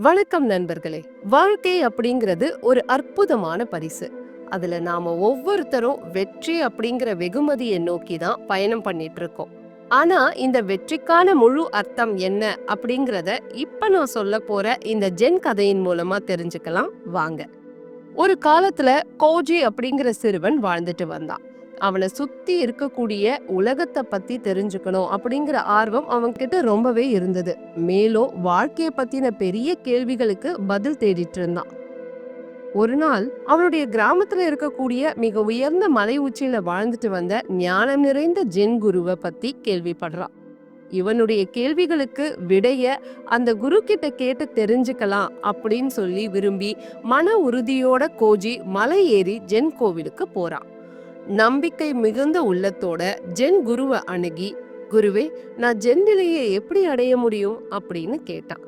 வணக்கம் நண்பர்களே. வாழ்க்கை அப்படிங்கிறது ஒரு அற்புதமான பரிசு. அதுல நாம ஒவ்வொருத்தரும் வெற்றி அப்படிங்கிற வெகுமதியை நோக்கி தான் பயணம் பண்ணிட்டு இருக்கோம். ஆனா இந்த வெற்றிக்கான முழு அர்த்தம் என்ன அப்படிங்கிறத இப்ப நான் சொல்ல போற இந்த ஜென் கதையின் மூலமா தெரிஞ்சுக்கலாம். வாங்க. ஒரு காலத்துல கோஜி அப்படிங்கிற சிறுவன் வாழ்ந்துட்டு வந்தான். அவனை சுத்தி இருக்கக்கூடிய உலகத்தை பத்தி தெரிஞ்சுக்கணும் அப்படிங்கிற ஆர்வம் அவன்கிட்ட ரொம்பவே இருந்தது. மேலும் வாழ்க்கையை பத்தின பெரிய கேள்விகளுக்கு பதில் தேடிட்டு இருந்தான். ஒரு நாள் அவனுடைய கிராமத்துல இருக்கக்கூடிய மிக உயர்ந்த மலை உச்சியில வாழ்ந்துட்டு வந்த ஞானம் நிறைந்த ஜென் குருவை பத்தி கேள்விப்படுறான். இவனுடைய கேள்விகளுக்கு விடைய அந்த குரு கிட்ட கேட்டு தெரிஞ்சுக்கலாம் அப்படின்னு சொல்லி விரும்பி மன உறுதியோட கோஜி மலை ஏறி ஜென் கோவிலுக்கு போறான். நம்பிக்கை மிகுந்த உள்ளத்தோட ஜென் குருவை அணுகி குருவே நான் ஜென் நிலையை எப்படி அடைய முடியும்? அப்படின்னு கேட்டான்.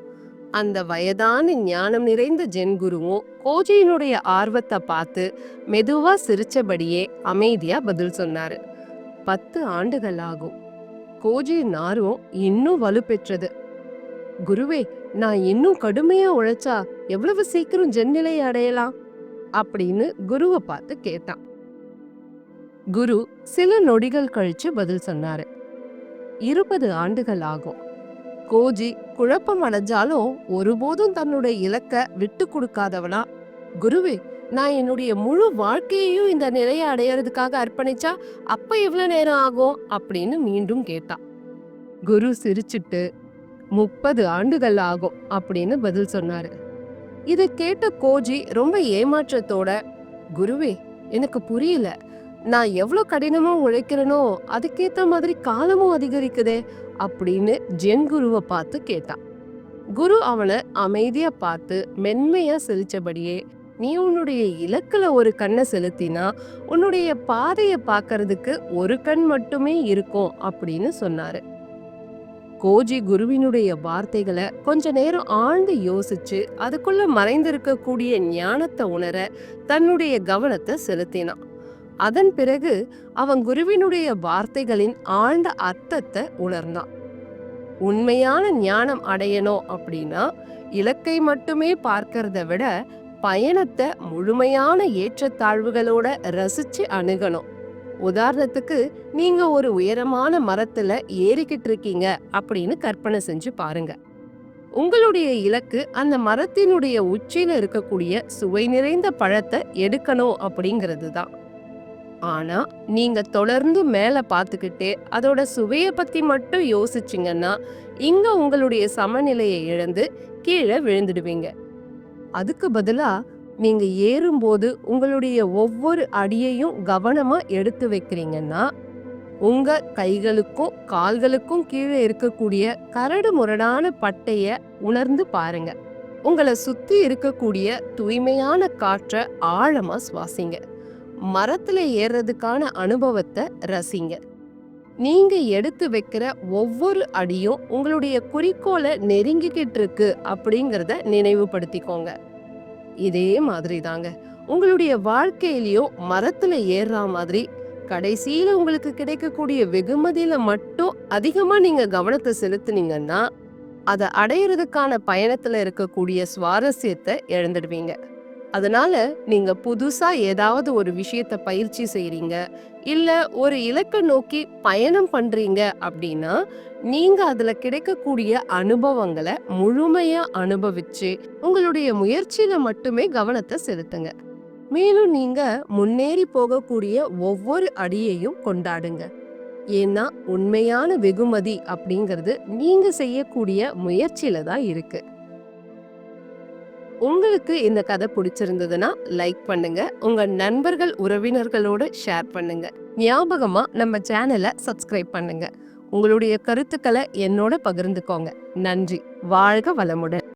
அந்த வயதான ஞானம் நிறைந்த ஜென் குருவும் கோஜியினுடைய ஆர்வத்தை பார்த்து மெதுவா சிரிச்சபடியே அமைதியா பதில் சொன்னாரு. பத்து ஆண்டுகள் ஆகும். கோஜியின் ஆர்வம் இன்னும் வலுப்பெற்றது குருவே நான் இன்னும் கடுமையா உழைச்சா எவ்வளவு சீக்கிரம் ஜென் நிலையை அடையலாம்? அப்படின்னு குருவை பார்த்து கேட்டான். குரு சில நொடிகள் கழிச்சு பதில் சொன்னாரு. இருபது ஆண்டுகள் ஆகும். கோஜி குழப்பம் அடைஞ்சாலும் ஒருபோதும் தன்னுடைய இலக்க விட்டு கொடுக்காதவனா? குருவே நான் என்னுடைய முழு வாழ்க்கையையும் இந்த நிலையை அடையறதுக்காக அர்ப்பணிச்சா அப்ப எவ்வளவு நேரம் ஆகும்? அப்படின்னு மீண்டும் கேட்டான் குரு சிரிச்சிட்டு முப்பது ஆண்டுகள் ஆகும் அப்படின்னு பதில் சொன்னாரு. இதை கேட்ட கோஜி ரொம்ப ஏமாற்றத்தோட குருவே எனக்கு புரியல. நான் எவ்வளோ கடினமாக உழைக்கிறேனோ அதுக்கேற்ற மாதிரி காலமும் அதிகரிக்குதே அப்படின்னு ஜென் குருவை பார்த்து கேட்டான். குரு அவனை அமைதியாக பார்த்து மென்மையாக சிரித்தபடியே நீ உன்னுடைய இலக்கில் ஒரு கண்ணை செலுத்தினா உன்னுடைய பாதையை பார்க்கறதுக்கு ஒரு கண் மட்டுமே இருக்கும் அப்படின்னு சொன்னாரு. கோஜி குருவினுடைய வார்த்தைகளை கொஞ்ச நேரம் ஆழ்ந்து யோசிச்சு அதுக்குள்ள மறைந்திருக்கக்கூடிய ஞானத்தை உணர தன்னுடைய கவனத்தை செலுத்தினான். அதன் பிறகு அவன் குருவினுடைய வார்த்தைகளின் ஆழ்ந்த அர்த்தத்தை உணர்ந்தான். உண்மையான ஞானம் அடையணும் அப்படின்னா இலக்கை மட்டுமே பார்க்கறத விட பயணத்தை முழுமையான ஏற்றத்தாழ்வுகளோட ரசிச்சு அணுகணும். உதாரணத்துக்கு நீங்க ஒரு உயரமான மரத்துல ஏறிக்கிட்டு இருக்கீங்க அப்படின்னு கற்பனை செஞ்சு பாருங்க. உங்களுடைய இலக்கு அந்த மரத்தினுடைய உச்சியில இருக்கக்கூடிய சுவை நிறைந்த பழத்தை எடுக்கணும் அப்படிங்கிறது தான். ஆனா நீங்க தொடர்ந்து மேலே பார்த்துக்கிட்டே அதோட சுவையை பத்தி மட்டும் யோசிச்சிங்கன்னா இங்க உங்களுடைய சமநிலையை இழந்து கீழே விழுந்துடுவீங்க. அதுக்கு பதிலா நீங்க ஏறும்போது உங்களுடைய ஒவ்வொரு அடியையும் கவனமா எடுத்து வைக்கிறீங்கன்னா உங்க கைகளுக்கும் கால்களுக்கும் கீழே இருக்கக்கூடிய கரடு முரடான பட்டைய உணர்ந்து பாருங்க. உங்களை சுத்தி இருக்கக்கூடிய தூய்மையான காற்றை ஆழமா சுவாசிங்க. மரத்தில் ஏறுறதுக்கான அனுபவத்தை ரசிங்க. நீங்க எடுத்து வைக்கிற ஒவ்வொரு அடியும் உங்களுடைய குறிக்கோளை நெருங்கிக்கிட்டு இருக்கு அப்படிங்கிறத நினைவுபடுத்திக்கோங்க. இதே மாதிரி தாங்க. உங்களுடைய வாழ்க்கையிலையும் மரத்துல ஏறுற மாதிரி கடைசியில உங்களுக்கு கிடைக்கக்கூடிய வெகுமதியில மட்டும் அதிகமா நீங்க கவனத்தை செலுத்துனீங்கன்னா அதை அடையிறதுக்கான பயணத்துல இருக்கக்கூடிய சுவாரஸ்யத்தை இழந்துடுவீங்க. அதனால நீங்க புதுசா ஏதாவது ஒரு விஷயத்த பயிற்சி செய்றீங்க இல்ல ஒரு இலக்கை நோக்கி பயணம் பண்றீங்க அப்படின்னா நீங்க அதுல கிடைக்கக்கூடிய அனுபவங்களை முழுமையா அனுபவிச்சு உங்களுடைய முயற்சியில மட்டுமே கவனத்தை செலுத்துங்க. மேலும் நீங்க முன்னேறி போகக்கூடிய ஒவ்வொரு அடியையும் கொண்டாடுங்க. ஏன்னா உண்மையான வெகுமதி அப்படிங்கிறது நீங்க செய்யக்கூடிய முயற்சியில தான் இருக்கு. உங்களுக்கு இந்த கதை பிடிச்சிருந்ததுன்னா லைக் பண்ணுங்க. உங்க நண்பர்கள் உறவினர்களோடு ஷேர் பண்ணுங்க. ஞாபகமா நம்ம சேனலை சப்ஸ்கிரைப் பண்ணுங்க. உங்களுடைய கருத்துக்களை என்னோட பகிர்ந்துக்கோங்க. நன்றி. வாழ்க வளமுடன்.